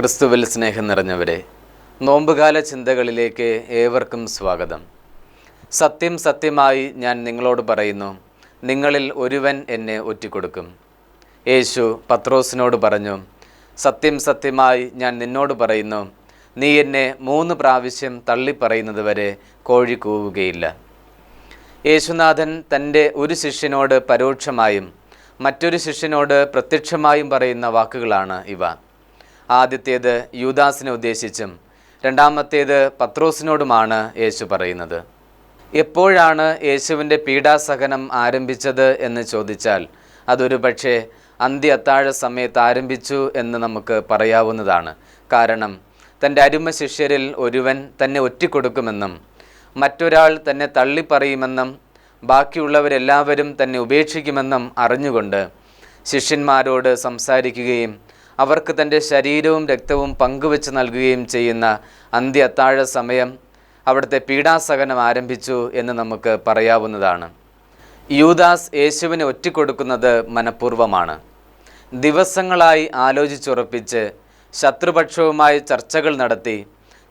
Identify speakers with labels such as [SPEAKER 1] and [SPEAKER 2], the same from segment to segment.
[SPEAKER 1] ക്രിസ്തുവിൽ സ്നേഹം നിറഞ്ഞവരെ നോമ്പുകാല ചിന്തകളിലേക്ക് ഏവർക്കും സ്വാഗതം. സത്യം സത്യമായി ഞാൻ നിങ്ങളോട് പറയുന്നു നിങ്ങളിൽ ഒരുവൻ എന്നെ ഒറ്റിക്കൊടുക്കും. യേശു പത്രോസിനോട് പറഞ്ഞു സത്യം സത്യമായി ഞാൻ നിന്നോട് പറയുന്നു നീ എന്നെ മൂന്ന് പ്രാവശ്യം തള്ളിപ്പറയുന്നത് വരെ കോഴി കൂവുകയില്ല. യേശുനാഥൻ തന്റെ ഒരു ശിഷ്യനോട് പരോക്ഷമായും മറ്റൊരു ശിഷ്യനോട് പ്രത്യക്ഷമായും പറയുന്ന വാക്കുകളാണ് ഇവ. ആദ്യത്തേത് യൂദാസിനെ ഉദ്ദേശിച്ചും രണ്ടാമത്തേത് പത്രോസിനോടുമാണ് യേശു പറയുന്നത്. എപ്പോഴാണ് യേശുവിന്റെ പീഡാസഹനം ആരംഭിച്ചത് എന്ന് ചോദിച്ചാൽ അതൊരു പക്ഷേ അന്ത്യ അത്താഴ സമയത്ത് ആരംഭിച്ചു എന്ന് നമുക്ക് പറയാവുന്നതാണ്. കാരണം തന്റെ അരുമ ശിഷ്യരിൽ ഒരുവൻ തന്നെ ഒറ്റിക്കൊടുക്കുമെന്നും മറ്റൊരാൾ തന്നെ തള്ളിപ്പറയുമെന്നും ബാക്കിയുള്ളവരെല്ലാവരും തന്നെ ഉപേക്ഷിക്കുമെന്നും അറിഞ്ഞുകൊണ്ട് ശിഷ്യന്മാരോട് സംസാരിക്കുകയും അവർക്ക് തന്റെ ശരീരവും രക്തവും പങ്കുവെച്ച് നൽകുകയും ചെയ്യുന്ന അന്ത്യ അത്താഴ സമയം അവിടുത്തെ പീഡാസഹനം ആരംഭിച്ചു എന്ന് നമുക്ക് പറയാവുന്നതാണ്. യൂദാസ് യേശുവിനെ ഒറ്റിക്കൊടുക്കുന്നത് മനഃപൂർവമാണ്. ദിവസങ്ങളായി ആലോചിച്ചുറപ്പിച്ച് ശത്രുപക്ഷവുമായി ചർച്ചകൾ നടത്തി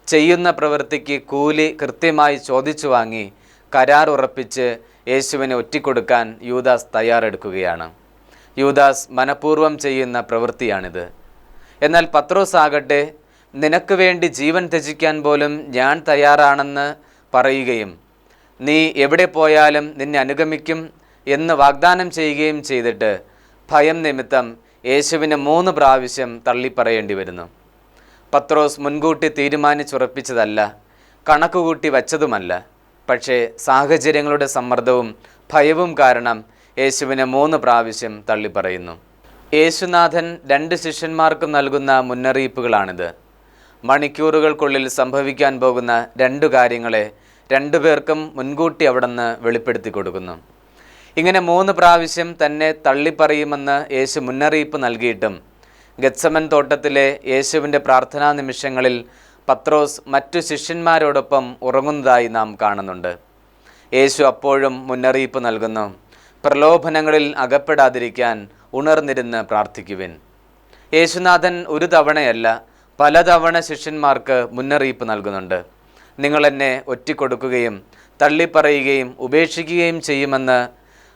[SPEAKER 1] ചെയ്യുന്ന പ്രവൃത്തിക്ക് കൂലി കൃത്യമായി ചോദിച്ചു വാങ്ങി കരാർ ഉറപ്പിച്ച് യേശുവിനെ ഒറ്റിക്കൊടുക്കാൻ യൂദാസ് തയ്യാറെടുക്കുകയാണ്. യൂദാസ് മനഃപൂർവം ചെയ്യുന്ന പ്രവൃത്തിയാണിത്. എന്നാൽ പത്രോസ് ആകട്ടെ നിനക്ക് വേണ്ടി ജീവൻ ത്യജിക്കാൻ പോലും ഞാൻ തയ്യാറാണെന്ന് പറയുകയും നീ എവിടെ പോയാലും നിന്നെ അനുഗമിക്കും എന്ന് വാഗ്ദാനം ചെയ്യുകയും ചെയ്തിട്ട് ഭയം നിമിത്തം യേശുവിനെ മൂന്ന് പ്രാവശ്യം തള്ളിപ്പറയേണ്ടി വരുന്നു. പത്രോസ് മുൻകൂട്ടി തീരുമാനിച്ചുറപ്പിച്ചതല്ല കണക്കുകൂട്ടി വച്ചതുമല്ല. പക്ഷേ സാഹചര്യങ്ങളുടെ സമ്മർദ്ദവും ഭയവും കാരണം യേശുവിനെ മൂന്ന് പ്രാവശ്യം തള്ളിപ്പറയുന്നു. യേശുനാഥൻ രണ്ട് ശിഷ്യന്മാർക്ക് നൽകുന്ന മുന്നറിയിപ്പുകളാണിത്. മണിക്കൂറുകൾക്കുള്ളിൽ സംഭവിക്കാൻ പോകുന്ന രണ്ടു കാര്യങ്ങളെ രണ്ടുപേർക്കും മുൻകൂട്ടി അവിടുന്ന് വെളിപ്പെടുത്തി കൊടുക്കുന്നു. ഇങ്ങനെ മൂന്ന് പ്രാവശ്യം തന്നെ തള്ളിപ്പറയുമെന്ന് യേശു മുന്നറിയിപ്പ് നൽകിയിട്ടും ഗത്സമൻ തോട്ടത്തിലെ യേശുവിന്റെ പ്രാർത്ഥനാ നിമിഷങ്ങളിൽ പത്രോസ് മറ്റു ശിഷ്യന്മാരോടൊപ്പം ഉറങ്ങുന്നതായി നാം കാണുന്നുണ്ട്. യേശു അപ്പോഴും മുന്നറിയിപ്പ് നൽകുന്നു. പ്രലോഭനങ്ങളിൽ അകപ്പെടാതിരിക്കാൻ ഉണർന്നിരുന്ന് പ്രാർത്ഥിക്കുവിൻ. യേശുനാഥൻ ഒരു തവണയല്ല പലതവണ ശിഷ്യന്മാർക്ക് മുന്നറിയിപ്പ് നൽകുന്നുണ്ട്. നിങ്ങൾ എന്നെ ഒറ്റിക്കൊടുക്കുകയും തള്ളിപ്പറയുകയും ഉപേക്ഷിക്കുകയും ചെയ്യുമെന്ന്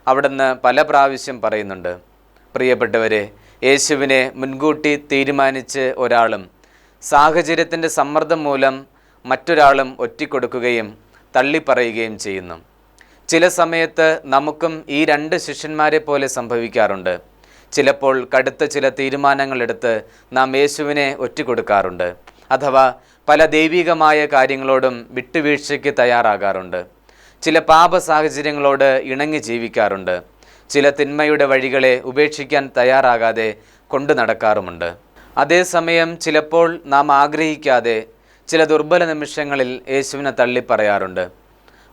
[SPEAKER 1] അവിടുന്ന് പല പ്രാവശ്യം പറയുന്നുണ്ട്. പ്രിയപ്പെട്ടവരെ യേശുവിനെ മുൻകൂട്ടി തീരുമാനിച്ച് ഒരാളും സാഹചര്യത്തിന്റെ സമ്മർദ്ദം മൂലം മറ്റൊരാളും ഒറ്റിക്കൊടുക്കുകയും തള്ളിപ്പറയുകയും ചെയ്യുന്നു. ചില സമയത്ത് നമുക്കും ഈ രണ്ട് ശിഷ്യന്മാരെ പോലെ സംഭവിക്കാറുണ്ട്. ചിലപ്പോൾ കടുത്ത ചില തീരുമാനങ്ങളെടുത്ത് നാം യേശുവിനെ ഒറ്റിക്കൊടുക്കാറുണ്ട് അഥവാ പല ദൈവികമായ കാര്യങ്ങളോടും വിട്ടുവീഴ്ചയ്ക്ക് തയ്യാറാകാറുണ്ട്. ചില പാപ സാഹചര്യങ്ങളോട് ഇണങ്ങി ജീവിക്കാറുണ്ട്. ചില തിന്മയുടെ വഴികളെ ഉപേക്ഷിക്കാൻ തയ്യാറാകാതെ കൊണ്ടു നടക്കാറുമുണ്ട്. അതേസമയം ചിലപ്പോൾ നാം ആഗ്രഹിക്കാതെ ചില ദുർബല നിമിഷങ്ങളിൽ യേശുവിനെ തള്ളിപ്പറയാറുണ്ട്.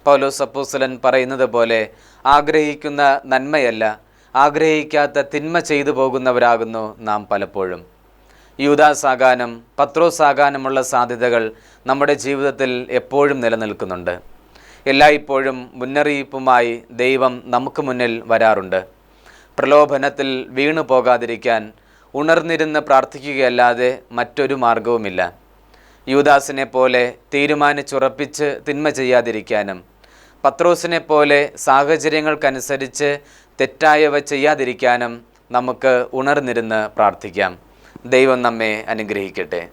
[SPEAKER 1] പൗലോസ് അപ്പോസ്തലൻ പറയുന്നത് പോലെ ആഗ്രഹിക്കുന്ന നന്മയല്ല ആഗ്രഹിക്കാത്ത തിന്മ ചെയ്തു പോകുന്നവരാകുന്നു നാം പലപ്പോഴും. യൂദാസാകാനും പത്രോസാകാനുമുള്ള സാധ്യതകൾ നമ്മുടെ ജീവിതത്തിൽ എപ്പോഴും നിലനിൽക്കുന്നുണ്ട്. എല്ലായ്പ്പോഴും മുന്നറിയിപ്പുമായി ദൈവം നമുക്ക് മുന്നിൽ വരാറുണ്ട്. പ്രലോഭനത്തിൽ വീണു പോകാതിരിക്കാൻ ഉണർന്നിരുന്ന് പ്രാർത്ഥിക്കുകയല്ലാതെ മറ്റൊരു മാർഗവുമില്ല. യൂദാസിനെ പോലെ തീരുമാനിച്ചുറപ്പിച്ച് തിന്മ ചെയ്യാതിരിക്കാനും പത്രോസിനെ പോലെ സാഹചര്യങ്ങൾക്കനുസരിച്ച് തെറ്റായവ ചെയ്യാതിരിക്കാനും നമുക്ക് ഉണർന്നിരുന്ന് പ്രാർത്ഥിക്കാം. ദൈവം നമ്മെ അനുഗ്രഹിക്കട്ടെ.